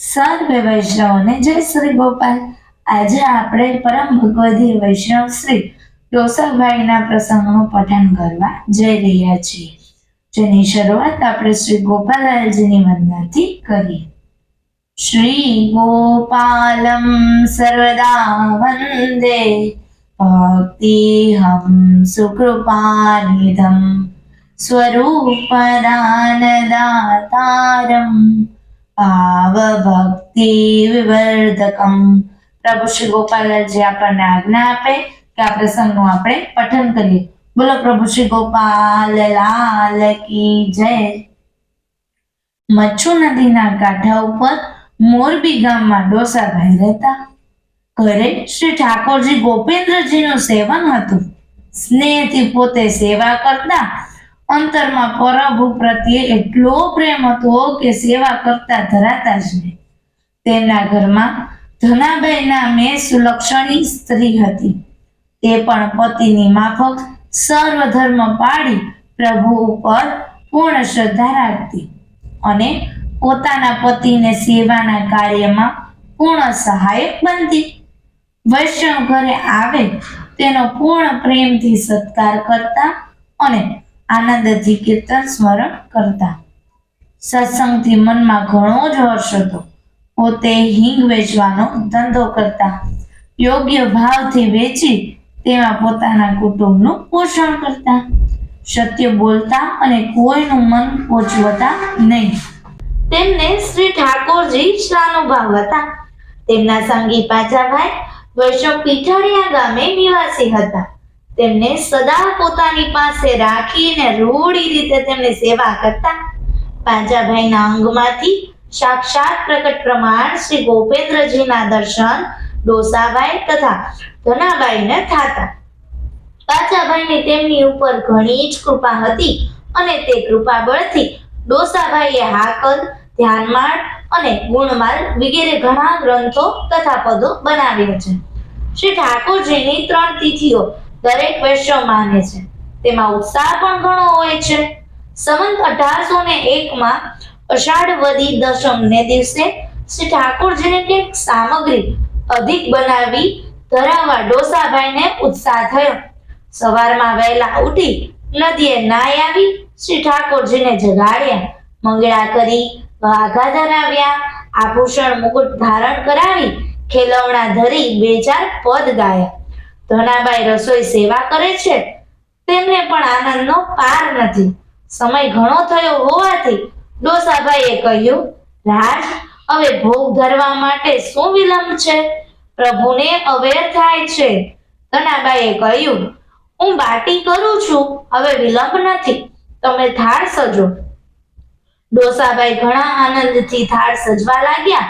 સર્વે વૈષ્ણવને જય શ્રી ગોપાલ. આજે આપણે પરમ ભગવદી વૈષ્ણવ શ્રી ડોસાભાઈના પ્રસંગનું પઠન કરવા જઈ રહ્યા છીએ. જેની શરૂઆત આપણે શ્રી ગોપાલાલજીની વંદનાથી કરીએ. શ્રી ગોપાલમ સર્વદા વંદે. ભક્તિહમ સુકૃપાનિધમ. સ્વરૂપદાનદાતારમ ભાવભક્તિ વિવર્ધકમ. પ્રભુ શ્રી ગોપાલજી આપણને આજ્ઞા આપે કે આ પ્રસંગનું આપણે પઠન કરીએ. બોલો પ્રભુ શ્રી ગોપાલ, લાલ કી જય. મચ્છુ નદીના કાંઠા ઉપર મોરબી ગામમાં ડોસાભાઈ રહેતા. ઘરે શ્રી ઠાકોરજી ગોપેન્દ્રજીનું સેવન હતું. સ્નેહથી પોતે સેવા કરતા અંતરમાં પ્રભુ પ્રત્યે એટલો પ્રેમ હતો કે સેવા કરતા ધરાતા જ નહીં. તેના ઘરમાં ધનાબાઈ નામે સુલક્ષણી સ્ત્રી હતી. તે પણ પતિની માફક સર્વ ધર્મ પાળી પ્રભુ ઉપર પૂર્ણ શ્રદ્ધા રાખતી અને પોતાના પતિને સેવાના કાર્યમાં પૂર્ણ સહાયક બનતી. વૈષ્ણવ ઘરે આવે તેનો પૂર્ણ પ્રેમથી સત્કાર કરતા અને આનંદથી કીર્તન સ્મરણ કરતા. સત્સંગથી મનમાં ઘણો જ હર્ષ હતો. પોતે હિંગ વેચવાનો ધંધો કરતા. યોગ્ય ભાવથી વેચી તેમાં પોતાના કુટુંબનું પોષણ કરતા. સત્ય બોલતા અને કોઈનું મન પોચવતા નહીં. તેમને શ્રી ઠાકોરજી શાનુભાવ હતા. તેમના સંગી પાચાભાઈ વૈષ્ણવ પીઠાડિયા ગામે નિવાસી હતા. તેમને સદા પોતાની પાસે રાખીને રૂડી રીતે તેમની સેવા કરતા. પાંજાભાઈના અંગમાંથી સાક્ષાત પ્રકટ પ્રમાણ શ્રી ગોપેન્દ્રજીના દર્શન ડોસાભાઈ તથા ધનાબાઈને થાતા. પાંજાભાઈની તેમની ઉપર ઘણી જ કૃપા હતી અને તે કૃપા બળથી ડોસાભાઈએ હાકલ, ધ્યાનમાળ અને ગુણમાલ વગેરે ઘણા ગ્રંથો તથા પદો બનાવ્યા છે. શ્રી ઠાકોરજીની ત્રણ તિથિઓ દરેક વૈષ્ણવ માને છે. તેમાં ઉત્સાહ પણ ઘણો હોય છે. સંવંત અઢારસો ને એકમાં દશમ ને દિવસે શ્રી ઠાકોરજીને કંઈક સામગ્રી અધિક બનાવી ધરાવવા ડોસાભાઈને ઉત્સાહ થયો. સવારમાં વહેલા ઉઠી નદીએ નાઈ આવી શ્રી ઠાકોરજીને જગાડ્યા. મંગળા કરી, વાઘા ધરાવ્યા. આભૂષણ મુકુટ ધારણ કરાવી, ખેલવણા ધરી બે ચાર પદ ગાયા. ધનાબાઈ રસોઈ સેવા કરે છે, તેમને પણ આનંદનો પાર નથી. સમય ઘણો થયો હોવાથી ડોસાભાઈએ કહ્યું, રાજ, હવે ભોગ ધરવા માટે શું વિલંબ છે? પ્રભુને અવેર થાય છે. ધનાબાઈએ કહ્યું, હું બાટી કરું છું, હવે વિલંબ નથી. તમે થાળ સજો. ડોસાભાઈ ઘણા આનંદથી થાળ સજવા લાગ્યા.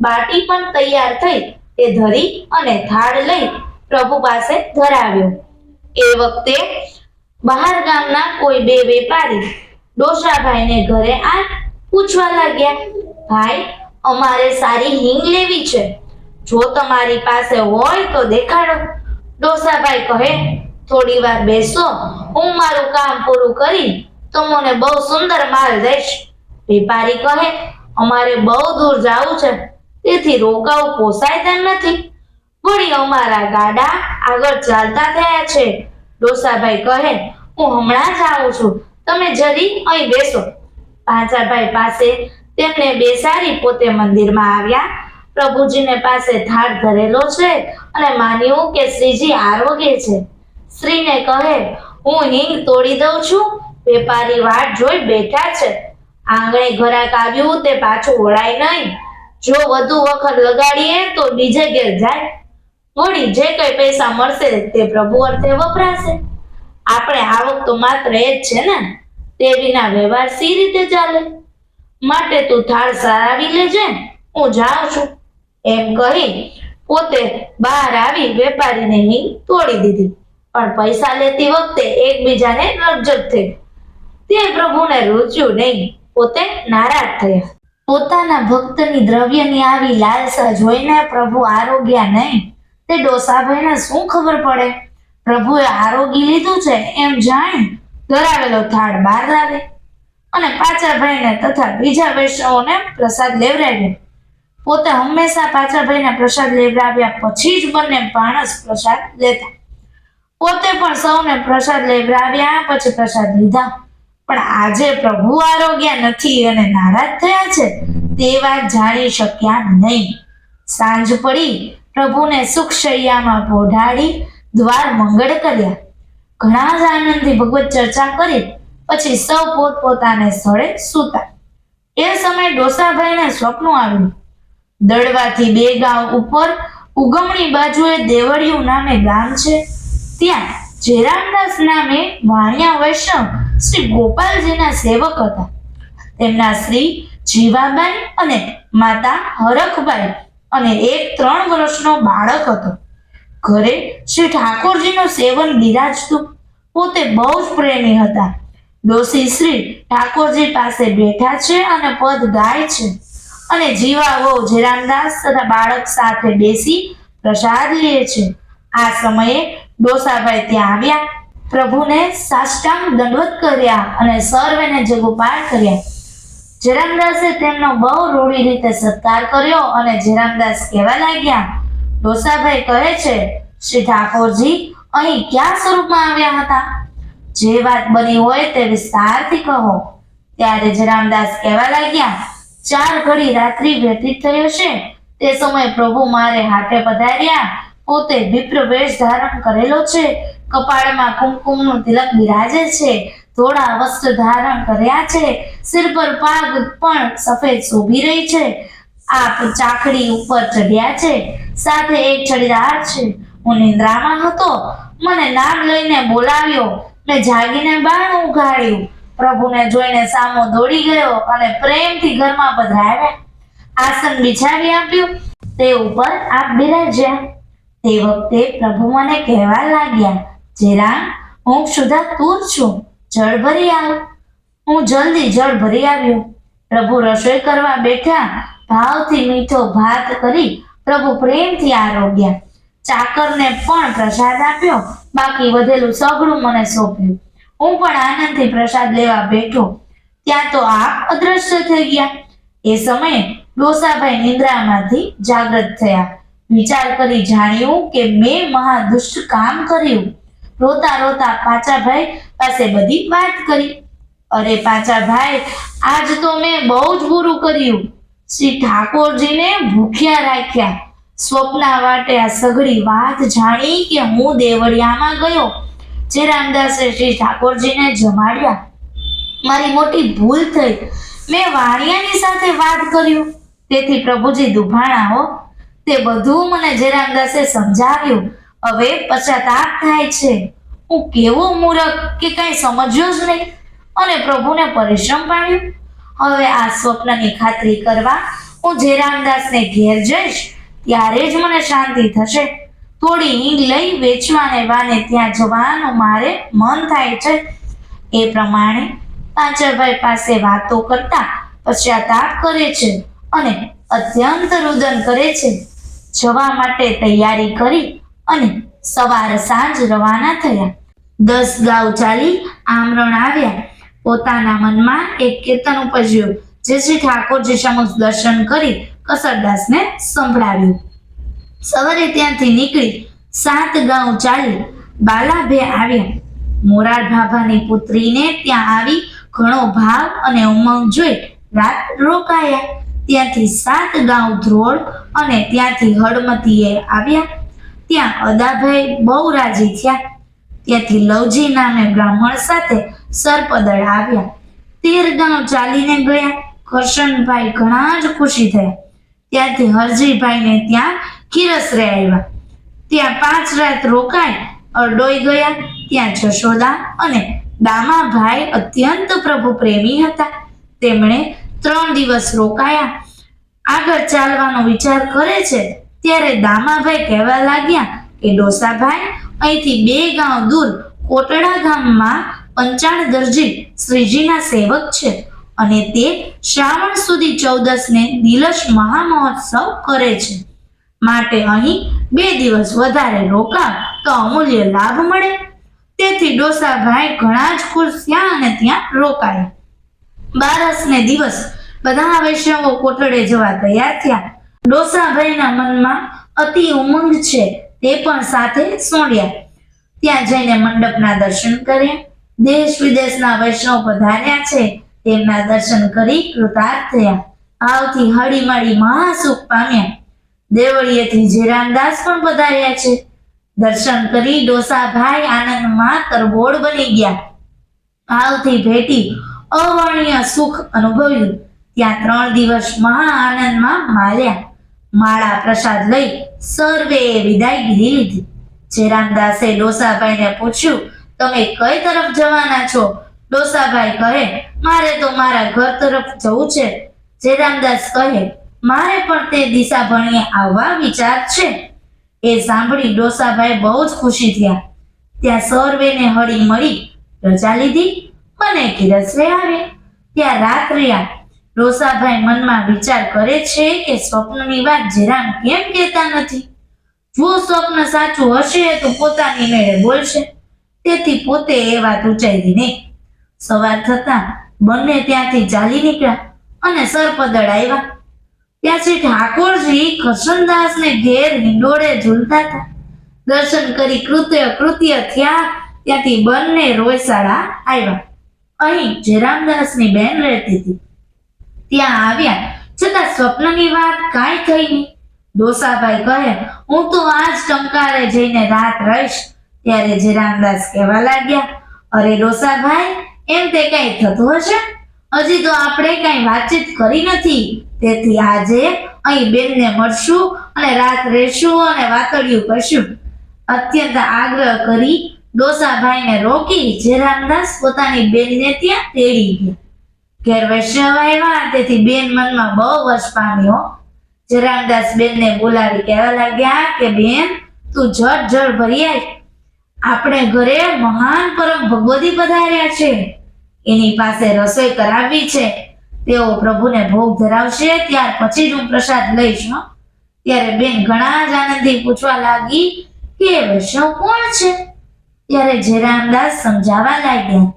બાટી પણ તૈયાર થઈ, તે ધરી અને થાળ લઈ પ્રભુ પાસે ધરાવ્યો. એ વખતે બહાર ગામના કોઈ બે વેપારી ડોસાભાઈને ઘરે આ પૂછવા લાગ્યા, ભાઈ, અમારે સારી હિંગ લેવી છે. જો તમારી પાસે હોય તો દેખાડો. ડોસાભાઈ કહે, થોડી વાર બેસો, હું મારું કામ પૂરું કરી તો મને બહુ સુંદર માલ દઈશ. વેપારી કહે, અમારે બહુ દૂર જવું છે, તેથી રોકાવું પોસાય તેમ નથી. વળી અમારા ગાડા આગળ ચાલતા થયા છે. ડોસાભાઈ કહે, હું હમણાં જ આવું છું. તમે જરી અહીં બેસો. પાંચાભાઈ પાસે તેમને બેસાડી પોતે મંદિરમાં આવ્યા. પ્રભુજીને પાસે થાળ ધરેલો છે અને માન્યું કે શ્રીજી આરોગ્ય છે. શ્રીને કહે, હું હિંગ તોડી દઉં છું. વેપારી વાટ જોઈ બેઠા છે. આંગણે ઘરાક આવ્યું તે પાછું વળાય નહીં. જો વધુ વખત લગાડીએ તો બીજે ઘેર જાય. વળી જે કઈ પૈસા મળશે તે પ્રભુ અર્થે વપરાશે. આપણે આવક તો માત્ર એ જ છે ને, તે વિના વ્યવહાર સી રીતે ચાલે? માટે તું થાળ સારાવી લેજે, હું જાઉં છું. એમ કહી પોતે બહાર આવી વેપારીને હિંગ તોડી દીધી. પણ પૈસા લેતી વખતે એકબીજાને રકજક થઈ તે પ્રભુને રૂચ્યું નહીં, પોતે નારાજ થયા. પોતાના ભક્તની દ્રવ્યની આવી લાલસા જોઈને પ્રભુ આરોગ્યા નહીં. તે ડોસાભાઈને શું ખબર પડે? પ્રભુએ આરોગી લીધું છે એમ જાણી ધરાવેલો થાળ બહાર લાવે અને પાછા ભાઈને તથા બીજા વૈષ્ણવોને પ્રસાદ લેવડાવ્યો પોતે હંમેશા પાચાભાઈને પ્રસાદ લેવડાવ્યા પછી જ બંને માણસ પ્રસાદ લેતા. પોતે પણ સૌને પ્રસાદ લેવડાવ્યા પછી પ્રસાદ લીધા. પણ આજે પ્રભુ આરોગ્ય નથી અને નારાજ થયા છે તે વાત જાણી શક્યા નહીં. સાંજ પડી પ્રભુને સુખ શૈયામાં પોઢાડી દ્વાર મંગળ કર્યા. ઘણા જ આનંદથી ભગવત ચર્ચા કરી, પછી સૌ પોતપોતાને સ્થળે સૂતા. એ સમયે ડોસાભાઈને સ્વપ્ન આવ્યું. દડવાથી બે ગાંવ ઉપર ઉગમણી બાજુએ દેવળિયું નામે ગામ છે. ત્યાં જેરામદાસ નામે વાણિયા વૈષ્ણવ શ્રી ગોપાલજીના સેવક હતા. તેમના શ્રી જીવાબાઈ અને માતા હરખબાઈ અને એક ત્રણ વર્ષનો બાળક હતો. ઘરે શ્રી ઠાકોરજીનું સેવન બિરાજતું. પોતે બહુ જ પ્રેમી હતા. ડોસી શ્રી ઠાકોરજી પાસે બેઠા છે અને પદ ગાય છે. અને જીવા વહુ જીરામદાસ તથા બાળક સાથે બેસી પ્રસાદ લે છે. આ સમયે ડોસાભાઈ ત્યાં આવ્યા. પ્રભુને સાષ્ટાંગ દંડવત કર્યા અને સર્વેને જગોપાળ કર્યા. જીરામદાસે તેમનો બહુ રૂઢી રીતે સત્કાર કર્યો અને જીરામદાસ કહેવા લાગ્યા, ડોસાભાઈ કહે છે, શ્રી ઠાકોરજી, અહીં ક્યાં સ્વરૂપમાં આવ્યા હતા? જે વાત બની હોય તે વિસ્તારથી કહો. ત્યારે જરામદાસ કહેવા લાગ્યા, ચાર ઘડી રાત્રિ વ્યતીત થયો છે. તે સમયે પ્રભુ મારે હાથે પધાર્યા. પોતે વિપ્ર વેશ ધારણ કરેલો છે. કપાળમાં કુમકુમનું તિલક બિરાજે છે. ધોળા વસ્ત્ર ધારણ કર્યા છે. સિર પર પાગ પણ સફેદ શોભી રહી છે. આપ ચાકડી ઉપર ચઢ્યા છે. સાથે એક ચડીદાર છે. હું નિંદ્રામાં હતો. મને નામ લઈને બોલાવ્યો. મેં જાગીને બાણ ઉઘાડ્યું. પ્રભુને જોઈને સામો દોડી ગયો અને પ્રેમથી ઘરમાં પધરાવ્યા. આસન બિછાવી આપ્યું. તે ઉપર આપ બિરાજ્યા. તે વખતે પ્રભુ મને કહેવા લાગ્યા જેરામ હું ક્ષુધા તું છું. જળ ભરી આવ. હું જલ્દી જળ ભરી આવ્યો. પ્રભુ રસોઈ કરવા બેઠા ભાવથી મીઠો ભાત કરી પ્રભુ પ્રેમથી આરોગ્યા. ચાકરને પણ પ્રસાદ આપ્યો. બાકી વધેલું સગડું મને સોંપ્યું. હું પણ આનંદથી પ્રસાદ લેવા બેઠો. ત્યાં તો આપ અદ્રશ્ય થઈ ગયા. એ સમયે ડોસાભાઈ નિંદ્રામાંથી જાગૃત થયા. વિચાર કરી જાણ્યું કે મેં મહાદુષ્ટ કામ કર્યું. રોતા રોતા પાચાભાઈ પાસે બધી વાત કરી. અરે પાચાભાઈ આજ તો મેં બહુ જ બુરું કર્યું. શ્રી ઠાકોરજીને ભૂખ્યા રાખ્યા. સ્વપ્ના વાટે આ સઘળી વાત જાણી કે હું દેવળિયામાં ગયો. જે રામદાસે શ્રી ઠાકોરજીને જમાડ્યા. મારી મોટી ભૂલ થઈ. મેં વાણિયાની સાથે વાત કર્યું. તેથી પ્રભુજી દુભાણા હો. તે બધું મને જેરામદાસે સમજાવ્યું. હવે પશ્ચાતાપ થાય છે. હું કેવો મૂરખ કે કાંઈ સમજ્યો જ નહીં. અને પ્રભુને પરિશ્રમ પાડ્યું. હવે આ સ્વપ્નની ખાતરી કરવા હું જેરામદાસને ઘેર જઈશ, ત્યારે જ મને શાંતિ થશે. થોડી ઈંગ લઈ વેચવાને વાને ત્યાં જવાનું મારે મન થાય છે. એ પ્રમાણે પાંચરભાઈ પાસે વાતો કરતા પશ્ચાતાપ કરે છે અને અત્યંત રુદન કરે છે. જવા માટે તૈયારી કરી અને સવાર સાંજ રવાના થયા. દસ ગાઉ ચાલી આમરણ આવ્યા. પોતાના મનમાં એક કીર્તન ઉપજ્યું. જે શ્રી ઠાકોરજી સમક્ષ દર્શન કરી કસરદાસને સંભળાવ્યું. સવારે ત્યાંથી નીકળી સાત ગાઉ ચાલી બાલાભે આવ્યા. મોરાર ભાભાની પુત્રીને ત્યાં આવી ઘણો ભાવ અને ઉમંગ જોઈ રાત રોકાયા. ત્યાંથી સાત ગાઉ ધ્રોળ અને ત્યાંથી હળમતીએ આવ્યા. ત્યાં અદાભાઈ બહુ રાજી થયા. ત્યાંથી લવજી નામે બ્રાહ્મણ સાથે સર્પદળ આવ્યા. તેર ગાંવ ચાલીને ગયા. કરશનભાઈ ઘણા જ ખુશી થયા. ત્યાંથી હરજીભાઈને ત્યાં ખીરસરે આવ્યા. ત્યાં પાંચ રાત રોકાઈ અરડોઈ ગયા. ત્યાં જશોદા અને દામાભાઈ અત્યંત પ્રભુ પ્રેમી હતા. તેમણે ત્રણ દિવસ રોકાયા. આગળ ચાલવાનો વિચાર કરે છે. ત્યારે દામાભાઈ કહેવા લાગ્યા કે, ડોસાભાઈ, અહીંથી બે ગાંવ દૂર કોટડા ગામમાં પંચાણ દરજી શ્રીજીના સેવક છે અને તે શ્રાવણ સુધી ચૌદસને દિલશ મહામહોત્સવ કરે છે. માટે અહીં બે દિવસ વધારે રોકાવ તો અમૂલ્ય લાભ મળે. તેથી ડોસાભાઈ ઘણા જ ખુશ થયા અને ત્યાં રોકાયા. બારસને દિવસ બધા વૈષ્ણવો કોટડે જવા તૈયાર થયા. ડોસાભાઈના મનમાં અતિ ઉમંગ છે તે પણ સાથે સોંડ્યા. ત્યાં જઈને મંડપના દર્શન કર્યા. દેશ વિદેશના વૈષ્ણવ પધાર્યા છે. તેમના દર્શન કરી કૃતાર્થ થયા. આવતી હળીમળી મહાસુખ પામ્યા. દેવળીએથી જીરામદાસ પણ પધાર્યા છે. દર્શન કરી ડોસાભાઈ આનંદમાં તરબોળ બની ગયા. આવતી ભેટી અવર્ણ્ય સુખ અનુભવ્યું. ત્યાં ત્રણ દિવસ મહા આનંદમાં માલ્યા. માળા પ્રસાદ લઈ સર્વે વિદાયગી લીધી જેરામદાસે ડોસાભાઈને પૂછ્યું, તમે કઈ તરફ જવાના છો? ડોસાભાઈ કહે, મારે તો મારા ઘર તરફ જવું છે. જેરામદાસ કહે, મારે પણ તે દિશા ભણીએ આવવા વિચાર છે. એ સાંભળી ડોસાભાઈ બહુ જ ખુશી થયા. ત્યાં સર્વેને હળી મળી રજા લીધી અને કિરસરે આવે. ત્યાં રાત રહ્યા ડોસાભાઈ મનમાં વિચાર કરે છે કે સ્વપ્નની વાત જરામ કેમ કહેતા નથી? જો સ્વપ્ન સાચું હશે તો પોતાની મેળે બોલશે. તેથી પોતે એ વાત ઉચારી નહીં સવાર થતા બંને ત્યાંથી ચાલી નીકળ્યા અને સરપદળ આવ્યા. ત્યાંથી ઠાકોરજી કરશનદાસને ઘેર હિંડોળે ઝૂલતા હતા. દર્શન કરી કૃત્ય કૃત્ય થયા ત્યાંથી બંને રોયસાળા આવ્યા. અહીં જયરામદાસની બેન રહેતી હતી ત્યાં આવ્યા. છતાં સ્વપ્નની વાત કાંઈ થઈ નહીં. ડોસાભાઈ કહે, હું તો આજ ટંકારે જઈને રાત રહીશ. ત્યારે જીરામદાસ કહેવા લાગ્યા, અરે ડોસાભાઈ, એમ તે કઈ થતું હશે? હજી તો આપણે કઈ વાતચીત કરી નથી. તેથી આજે અહીં બેનને મળશું અને રાત રહેશું અને વાતડિયું કરશું. અત્યંત આગ્રહ કરી ડોસાભાઈને રોકી જયરામદાસ પોતાની બેનને ત્યાં તેડી ગયા ઘેર વૈષ્ણવ આવ્યા તેથી બેન મનમાં બહુ વર્ષ પામ્યો જયરામદાસ બેનને બોલાવી કહેવા લાગ્યા કે, બેન, તું જટ જળ ભરી આપણે ઘરે મહાન પરમ ભગવતી પધાર્યા છે. એની પાસે રસોઈ કરાવવી છે. તેઓ પ્રભુને ભોગ ધરાવશે. ત્યાર પછી જ હું પ્રસાદ લઈશ ત્યારે બેન ઘણા જ આનંદથી પૂછવા લાગી કે વૈષ્ણવ કોણ છે? ત્યારે જયરામદાસ સમજાવવા લાગ્યા,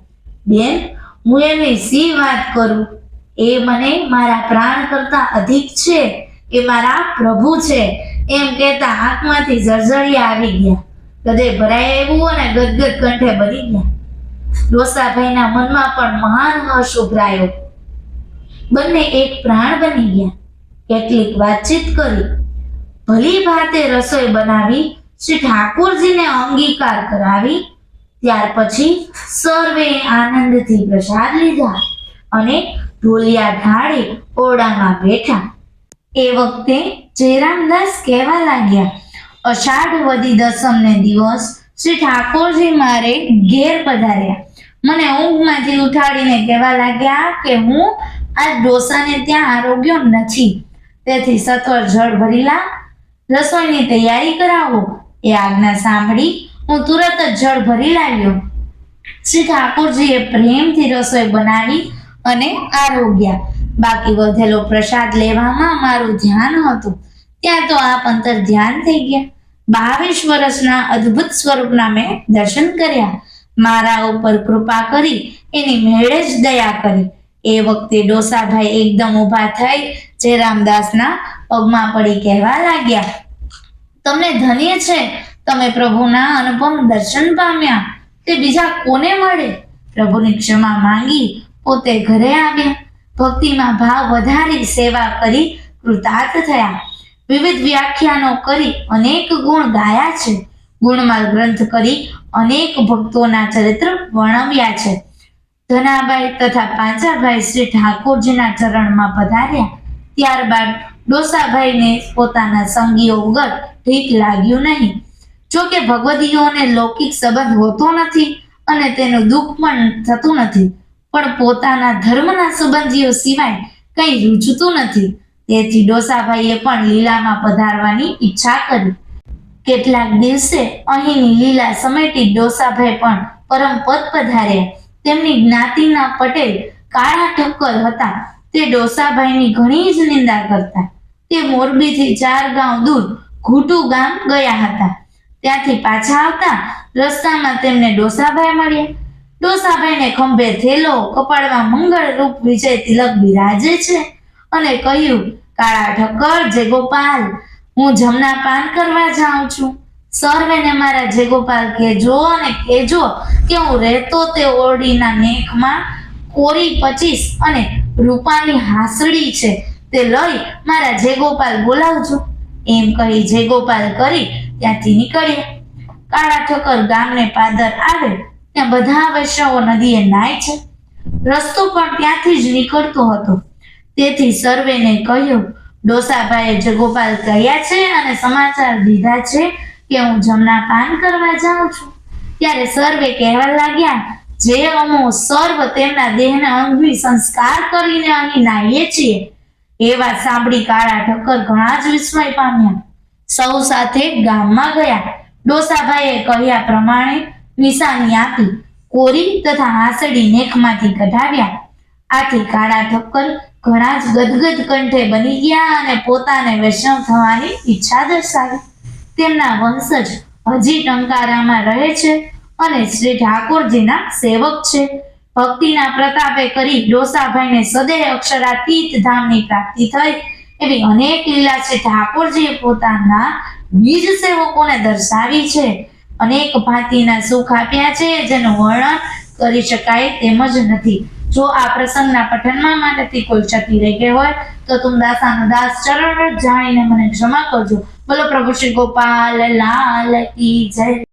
બેન હું એની સી વાત કરું? એ મને મારા પ્રાણ કરતા અધિક છે. એ મારા પ્રભુ છે. એમ કહેતા આંખમાંથી જળજળિયા આવી ગયા. હૃદય ભરાય એવું અને ગદગદ કંઠે બની ગયા. ડોસાભાઈના મનમાં પણ મહાન હર્ષ ઉભરાયો. બંને એક પ્રાણ બની ગયા. કેટલીક વાતચીત કરી. ભલી ભાતે રસોઈ બનાવી, શ્રી ઠાકોરજીને અંગીકાર કરાવી ત્યાર પછી સર્વે આનંદથી પ્રસાદ લીધા અને ઢોલિયા ઢાળે ઓરડામાં બેઠા. એ વખતે જયરામદાસ કહેવા લાગ્યા, અષાઢ વદી દસમને દિવસ શ્રી ઠાકોરજી મારે ઘેર પધાર્યા. મને ઊંઘમાંથી ઉઠાડીને કહેવા લાગ્યા કે હું આ ડોસાને ત્યાં આરોગ્ય નથી. તેથી સત્વર જળ ભરીલા રસોઈની તૈયારી કરાવો. એ આજ્ઞા સાંભળી હું તુરત જ જળ ભરી લાવ્યો. શ્રી ઠાકોરજીએ પ્રેમથી રસોઈ બનાવી અને આરોગ્યા. બાકી વધેલો પ્રસાદ લેવામાં મારું ધ્યાન હતું. ત્યાં તો આપ અંતર ધ્યાન થઈ ગયા. બાવીસ વર્ષના અદ્ભુત સ્વરૂપના મેં દર્શન કર્યા. મારા ઉપર કૃપા કરી, એની મેળે જ દયા કરી. એ વખતે ડોસાભાઈ એકદમ ઊભા થઈ જયરામદાસના પગમાં પડી કહેવા લાગ્યા. તમને ધન્ય છે. તમે પ્રભુના અનુપમ દર્શન પામ્યા. તે બીજા કોને મળે? પ્રભુની ક્ષમા માંગી પોતે ઘરે આવ્યા. ભક્તિમાં ભાવ વધારી સેવા કરી કૃતાર્થ થયા. વિવિધ વ્યાખ્યાનો કરી અનેક ગુણ ગાયા છે. ગુણમાલ ગ્રંથ કરી અનેક ભક્તોના ચરિત્ર વર્ણવ્યા છે. ધનાભાઈ તથા પાંચાભાઈ શ્રી ઠાકોરજીના ચરણમાં પધાર્યા. ત્યારબાદ ડોસાભાઈને પોતાના સંગીઓ વગર ઠીક લાગ્યું નહીં. જો કે ભગવદીઓને લૌકિક સંબંધ હોતો નથી અને તેનું દુઃખ પણ થતું નથી. પણ પોતાના ધર્મના સંબંધીઓ સિવાય કંઈ રૂચતું નથી. તેથી ડોસાભાઈએ પણ લીલામાં પધારવાની ઈચ્છા કરી. કેટલાક દિવસે અહીંની લીલા સમેટી ડોસાભાઈ પણ પરમ પદ પધાર્યા. તેમની જ્ઞાતિના પટેલ કાળા ઠક્કર હતા. તે ડોસાભાઈની ઘણી જ નિંદા કરતા. તે મોરબીથી ચાર ગાંવ દૂર ઘૂટુ ગામ ગયા હતા. ત્યાંથી પાછા આવતા રસ્તામાં તેમને ડોસાભાઈ મળ્યા. ડોસાભાઈને ખંભે થેલો, કપાળમાં મંગળ રૂપ વિજય તિલક બિરાજે છે અને કહ્યું, કાળા ઠક્કર જે ગોપાલ હું જમના પાન કરવા જાઉં છું. સર્વેને મારા જે ગોપાલ કહેજો અને કહેજો કે હું રહેતો તે ઓરડીના નેકમાં કોરી પચીસ અને રૂપાની હાસડી છે. તે લઈ મારા જે ગોપાલ બોલાવજો. એમ કહી જે ગોપાલ કરી ત્યાંથી નીકળ્યા કાળા ઠોકર ગામને પાદર આવે, ત્યાં બધા વૈષ્ણવો નદીએ નાય છે. રસ્તો પણ ત્યાંથી જ નીકળતો હતો. તેથી સર્વેને કહ્યું, ડોસાભાઈએ જગોપાલ કહ્યા છે અને સમાચાર દીધા છે કે હું જમના પાન કરવા જાઉં છું. ત્યારે સર્વે કહેવા લાગ્યા, જે અમો સર્વ તેમના દેહને અંગની સંસ્કાર કરીને અહીં નાહીએ છીએ. એ વાત સાંભળી કાળા ઠક્કર ઘણા જ વિસ્મય પામ્યા. સૌ સાથે ગામમાં ગયા. ડોસાભાઈએ કહ્યા પ્રમાણે નિશાની આપી, કોરી તથા હાંસડી નેખમાંથી કઢાવ્યા. આથી કાળા ઠક્કર ઘણા જ ગદગદ કંઠે બની ગયા અને પોતાને વૈષ્ણવ થવાની ઈચ્છા દર્શાવી. તેમના વંશજ હજી ટંકારામાં રહે છે અને શ્રી ઠાકોરજીના સેવક છે. ભક્તિના પ્રતાપે કરી ડોસાભાઈને સદે અક્ષરાતીત ધામની પ્રાપ્તિ થઈ. એવી અનેક લીલા છે. ઠાકોરજીએ પોતાના બીજ સેવકોને દર્શાવી છે. અનેક ભાંતિના સુખ આપ્યા છે, જેનું વર્ણન કરી શકાય તેમ જ નથી. જો આ પ્રસંગના પઠનમાં માટેથી કોઈ ક્ષતિ રહી ગઈ હોય, તો તું દાસાનો દાસ ચરણ જાણીને મને ક્ષમા કરજો. બોલો પ્રભુ શ્રી ગોપાલ, લાલ કી જય.